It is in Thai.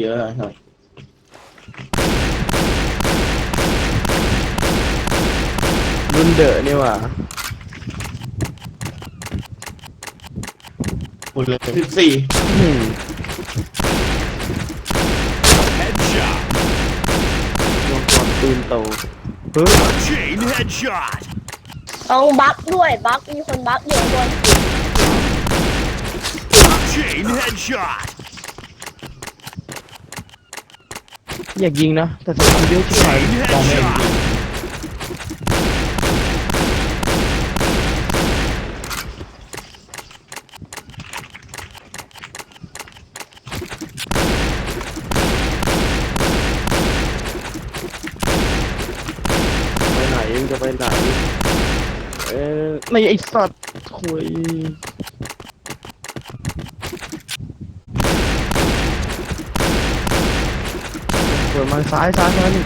เยอะอะครับรุ่นเดอะนี่หว่าหมดเลยสิบสี่อืม Headshot. ลงกรปืนโตเฮ้ย Chain headshot. ต้องบัฟด้วยบัฟมีคนบัฟอยู่ข้างบน Chain headshot. อยากยิงนะ แต่สกิลเยอะชิบหาย Chain มองไม่เห็น headshot. ไปไหนมึงจะไปไหนเออไม่ไอสัตว์คุย เปิดมาซ้ายซ้ายซ้ายนี่